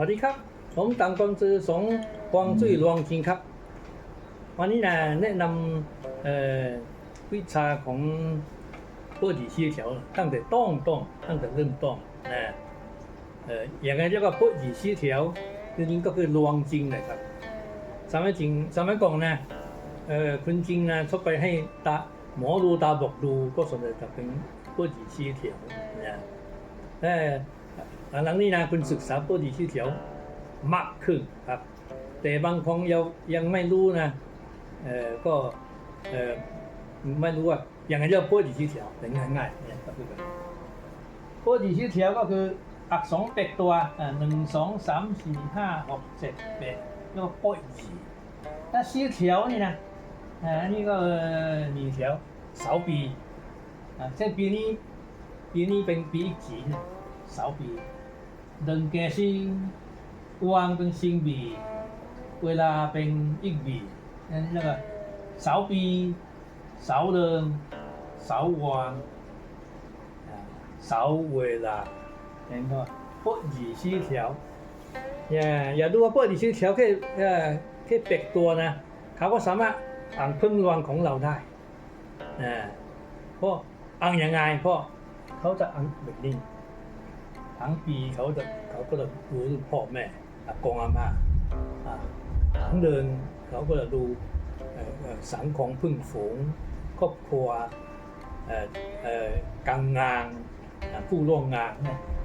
วัสดีครับ ผมตังกงซือสงกวางจุยลวงริงครับ วันนี้นะแนะนำวิชาของปฏิดีเชี่ยวตั้งแต่ต้องต้องตั้งแต่เริ่มต้นนะอย่างไรเรียกว่าปฏิดีเชี่ยเฉียวจริงก็คือลวงจริงเลยครับสามัญจริงสมัญก่อนนะคุณจริงนะชอบไปให้ตาหมอดูตาบอกดูก็สนใจกับเป็นปฏิดีเชี่ยเฉียวนะแต่ หลังนี้นะคุณศึกษาโปรดีชี่เถียวมากขึ้นครับ แต่บางของยังยังไม่รู้นะเออก็เออไม่รู้ว่าอย่างไงเรียกโปรดีชี่เถียวแต่ง่ายง่ายเนี่ยก็คือโปดีชี่เถียวก็คืออักษรเป็ดตัวหนึ่งสองสามสี่ห้าหกเจ็ดแปดเรียกว่โปดีถ้าซีเถียวนี่นะอันนี้ก็หนีเถียวเสาปีเส้นปีนี้ปีนี้เป็นปีอีกขีนะ แล้วก็เสาปีเสาเดินเสาวางอ่าเสาเวลานั่นก็พวกหยีชี้แถวอย่าอย่าดูว่าพวกหยีชี้แถวแค่เอ่อแค่เป็กตัวนะเขาก็สามารถอ่านพึ่งรวงของเราได้อ่าเพราะอ่านยังไงพราะเขาจะอ่านแบบนี้ ทั้งปีเขาจะเขาก็จะดูพ่อแม่อากงอาม่าทั้งเดินเขาก็จะดูสังของพึ่งฝูงครอบครัวการงานผู้ร่วมงาน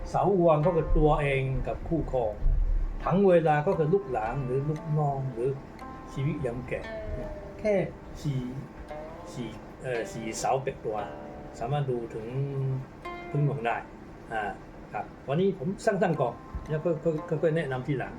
เสาวังเขาก็ตัวเองกับคู่ครองทั้งเวลาก็คือลูกหลานหรือลูกน้องหรือชีวิตยามแก่แค่สี่สี่เอ่อสี่เสาเป็ดตัว สามารถดูถึงพึ่งหลวงได้อ่า ครับวันนี้ผมสั้งๆก่อนแล้วก็ก็ก็แนะนำทีหลัง